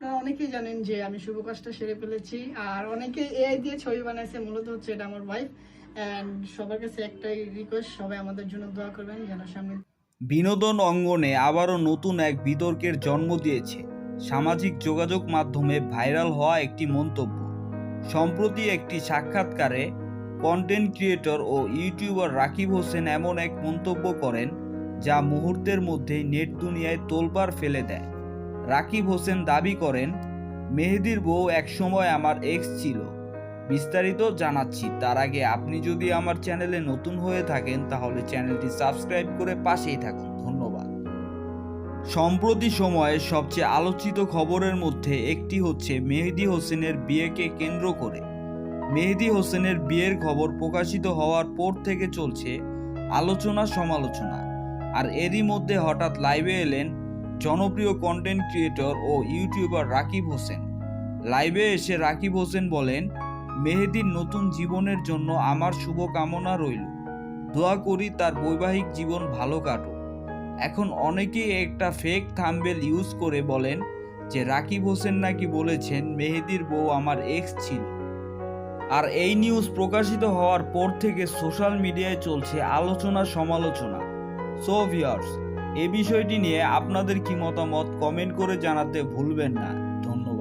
আপনারা অনেকেই জানেন যে আমি শুভ কাজটা সেরে ফেলেছি, আর অনেকে এআই দিয়ে ছবি বানাইছে, মূলত হচ্ছে এটা আমার ওয়াইফ অ্যান্ড সবার কাছে একটাই রিকোয়েস্ট সবাই আমাদের জন্য দোয়া করবেন যেন সামনে বিনোদন অঙ্গনে আবারও নতুন এক বিতর্কের জন্ম দিয়েছে। সামাজিক যোগাযোগ মাধ্যমে ভাইরাল হওয়া একটি মন্তব্য। সম্প্রতি একটি সাক্ষাৎকারে কন্টেন্ট ক্রিয়েটর ও ইউটিউবার রাকিব হোসেন এমন এক মন্তব্য করেন, যা মুহূর্তের মধ্যেই নেট দুনিয়ায় তোলপাড় ফেলে দেয়। রাকিব হোসেন দাবি করেন, মেহেদির বউ একসময় আমার এক্স ছিল। বিস্তারিত জানাচ্ছি। তার আগে আপনি যদি আমার চ্যানেলে নতুন হয়ে থাকেন, তাহলে চ্যানেলটি সাবস্ক্রাইব করে পাশেই থাকুন। ধন্যবাদ। সম্প্রতি সময়ে সবচেয়ে আলোচিত খবরের মধ্যে একটি হচ্ছে মেহেদি হোসেনের বিয়েকে কেন্দ্র করে। মেহেদি হোসেনের বিয়ের খবর প্রকাশিত হওয়ার পর থেকে চলছে আলোচনা সমালোচনা আর এরই মধ্যে হঠাৎ লাইভে এলেন জনপ্রিয় কন্টেন্ট ক্রিয়েটর ও ইউটিউবার রাকিব হোসেন। লাইভে এসে রাকিব হোসেন বলেন মেহেদির নতুন জীবনের জন্য আমার শুভকামনা রইল। দোয়া করি তার বৈবাহিক জীবন ভালো কাটুক। এখন অনেকেই একটা ফেক থাম্বেল ইউজ করে বলেন যে রাকিব হোসেন নাকি বলেছেন, মেহেদির বউ আমার এক্স ছিল। আর এই নিউজ প্রকাশিত হওয়ার পর থেকে সোশ্যাল মিডিয়ায় চলছে আলোচনা সমালোচনা সো ভিউয়ার্স এ বিষয়টি নিয়ে আপনাদের কি মতামত? কমেন্ট করে জানাতে ভুলবেন না। ধন্যবাদ।